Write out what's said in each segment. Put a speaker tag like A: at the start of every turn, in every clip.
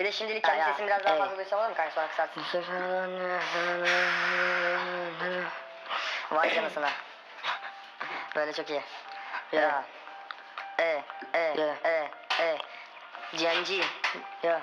A: Bir de şimdilik kendi sesimi biraz daha
B: Evet.
A: fazla duysam olur mu kanka sonra kısarsın. Vay canısına. Böyle çok iyi. Ya. E, e,
B: Ya.
A: e, e. GNG. Ya.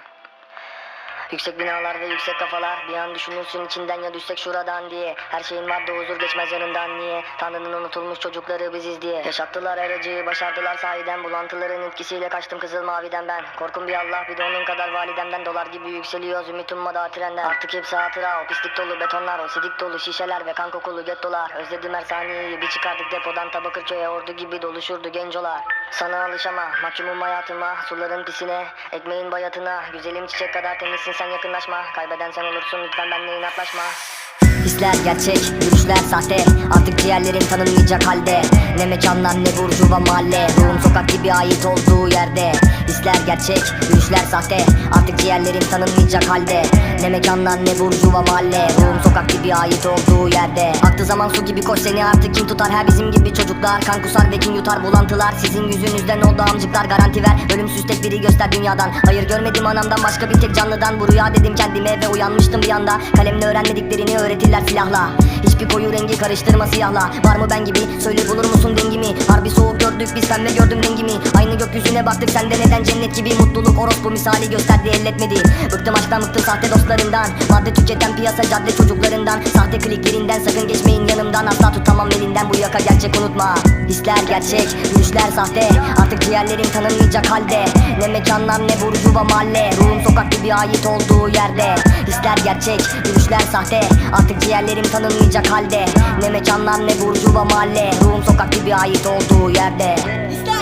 A: Yüksek binalar ve yüksek kafalar Bir an düşünürsün içinden ya düşsek şuradan diye. Her şeyin vardı huzur geçmez yanından niye? Tanrı'nın unutulmuş çocukları biziz diye. Yaşattılar her acıyı başardılar sahiden. Bulantıların etkisiyle kaçtım kızıl maviden ben. Korkum bir Allah bir de onun kadar validemden. Dolar gibi yükseliyor ümit ummadı trenden. Artık hepsi hatıra o pislik dolu betonlar O sidik dolu şişeler ve kan kokulu gettolar. Özledim her saniyeyi bir çıkardık depodan Tabakırköy'e ordu gibi doluşurdu gencolar Sana alışama mahkumum hayatıma Suların pisine ekmeğin bayatına Güzelim çiçek kadar temizsin sen yakınlaşma. Kaybeden sen olursun lütfen benimle inatlaşma. Hisler gerçek, yürüyüşler sahte. Artık ciğerlerin tanınmayacak halde. Ne mekanlar ne burjuva mahalle. Ruhum sokak gibi ait olduğu yerde. Hisler gerçek, yürüyüşler sahte. Artık ciğerlerin tanınmayacak halde. Ne mekanlar ne burjuva mahalle. Ruhum sokak gibi ait olduğu yerde. Aktı zaman su gibi koş seni artık kim tutar? Her bizim gibi çocuklar. Kan kusar ve kin yutar bulantılar. Sizin yüzünüzden oldu amcıklar. Garanti ver Ölümsüz tek biri göster dünyadan. Hayır görmedim anamdan başka bir tek canlıdan. Bu rüya dedim kendime ve uyanmıştım bir anda. Kalemle öğrenmediklerini öğretirler silahla. Hiçbir koyu rengi karıştırma siyahla. Var mı ben gibi? Söyle bulur musun dengimi? Harbi soğuk gördük biz pembe gördüm rengimi gökyüzüne baktık sende neden cennet gibi Mutluluk orospu misali gösterdi elletmedi. Bıktım aşktan bıktım sahte dostlarından. Madde tüketen piyasa cadde çocuklarından. Sahte kliklerinden sakın geçmeyin yanımdan. Asla tutamam elinden bu yaka gerçek unutma. Hisler gerçek yürüyüşler sahte. Artık ciğerlerin tanınmayacak halde. Ne mekanlar ne burjuva mahalle. Ruhum sokak gibi ait olduğu yerde. Hisler gerçek yürüyüşler sahte. Artık ciğerlerim tanınmayacak halde. Ne mekanlar ne burjuva mahalle. Ruhum sokak gibi ait olduğu yerde. Hisler